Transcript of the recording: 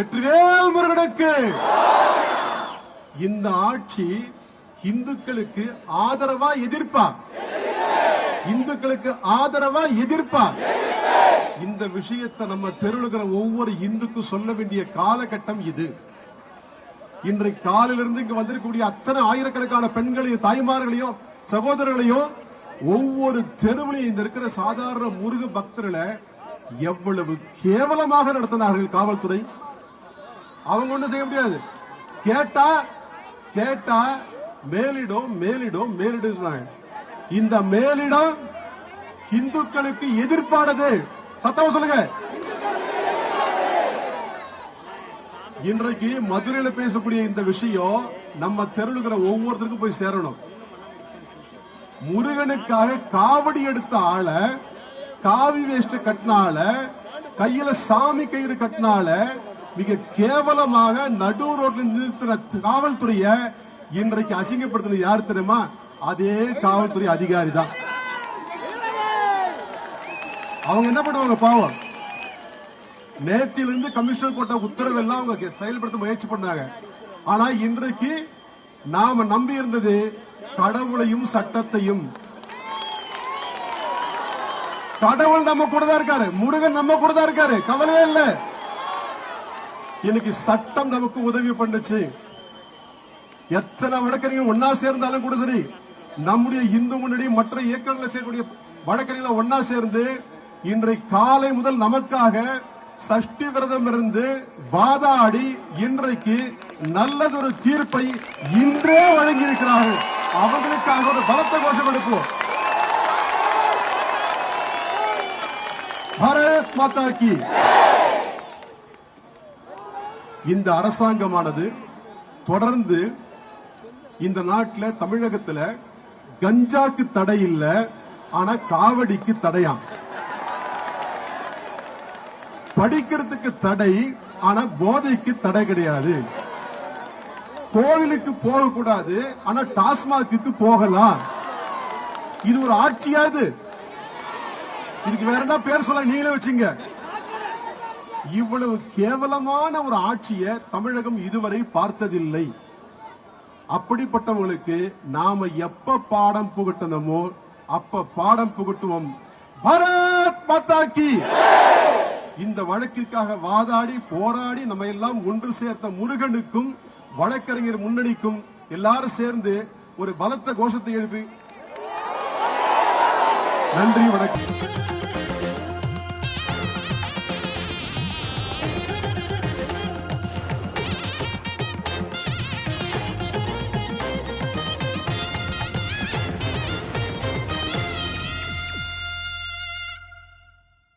வெற்றிவேல் முருகனுக்கு. இந்த ஆட்சி இந்துக்களுக்கு ஆதரவா எதிர்ப்பா? இந்துக்களுக்கு ஆதரவா எதிர்ப்பா? இந்த விஷயத்தை நம்ம தெருளுகிற ஒவ்வொரு இந்துக்கும் சொல்ல வேண்டிய காலகட்டம் இது. இன்றைக்கு காலிலிருந்து இங்க வந்திருக்கக்கூடிய அத்தனை ஆயிரக்கணக்கான பெண்களையும் தாய்மார்களையும் சகோதரர்களையும் ஒவ்வொரு தெருவிலையும் இந்த இருக்கிற சாதாரண முருக பக்தர்களை எவ்வளவு கேவலமாக நடத்தினார்கள் காவல்துறை? அவங்க ஒண்ணும் செய்ய முடியாது. கேட்டா கேட்டா மேலிடம் மேலிடம் மேலிடுறாங்க இந்த மேலிடம் இந்துக்களுக்கு எதிர்ப்பானது. சத்தமா சொல்லுங்க. இன்றைக்கு மதுரையில பேசக்கூடிய இந்த விஷயம் நம்ம தெருளுகிற ஒவ்வொருத்தருக்கும் போய் சேரணும். முருகனுக்காக காவடி எடுத்த ஆளை காவி வேஸ்ட் கட்டினால கையில சாமி கயிறு கட்டினால மிக கேவலமாக நடு ரோட்ல நிறுத்தின காவல்துறைய இன்றைக்கு அசிங்கப்படுத்தின யார் தெரியுமா? அதே காவல்துறை அதிகாரி தான். அவங்க என்ன பண்ணுவாங்க பாவம்? நேத்திலிருந்து கமிஷனர் போட்ட உத்தரவெல்லாம் அவங்க செயல்படுத்த முயற்சி பண்ணாங்க. ஆனா இன்றைக்கு நாம நம்பி இருந்தது கடவுளையும் சட்டத்தையும். கடவுள் நம்ம கூட தான் இருக்காரு. முருகன் நம்ம கூட தான் இருக்காரு. கவலையே இல்லை. இன்னைக்கு சட்டம் நமக்கு உதவி பண்ணுச்சு. எத்தனை வழக்கறிஞர்கள் ஒன்னா சேர்ந்தாலும் கூட சரி நம்முடைய இந்து முன்னணி மற்ற இயக்கங்களை செய்யக்கூடிய வழக்கறிஞர்கள் ஒன்னா சேர்ந்து இன்றைக்கு காலை முதல் நமக்காக சஷ்டி விரதம் இருந்து வாதாடி இன்றைக்கு நல்லதொரு தீர்ப்பை இன்றே வழங்கி அவர்களுக்காக ஒரு பலத்த கோஷம் எடுப்போம். பாரத் மாதா கி. இந்த அரசாங்கமானது தொடர்ந்து இந்த நாட்டில் தமிழகத்துல கஞ்சாக்கு தடை இல்ல ஆனா காவடிக்கு தடையாம். படிக்கிறதுக்கு தடை ஆனா போதைக்கு தடை கிடையாது. கோவிலுக்கு போக கூடாது ஆனா டாஸ்மாக்கு போகலாம். இது ஒரு ஆட்சியாது இதுக்கு வேற என்ன பேர் சொல்ல நீங்களே வச்சுங்க. இவ்வளவு கேவலமான ஒரு ஆட்சியை தமிழகம் இதுவரை பார்த்ததில்லை. அப்படிப்பட்டவங்களுக்கு நாம எப்ப பாடம் புகட்டணுமோ அப்ப பாடம் புகட்டுவோம். பாரத் மாதா இந்த வழக்கிற்காக வாதாடி போராடி நம்ம எல்லாம் ஒன்று சேர்த்த முருகனுக்கும் வழக்கறிஞர் முன்னணிக்கும் எல்லாரும் சேர்ந்து ஒரு பலத்த கோஷத்தை எழுப்பி நன்றி வணக்கம்.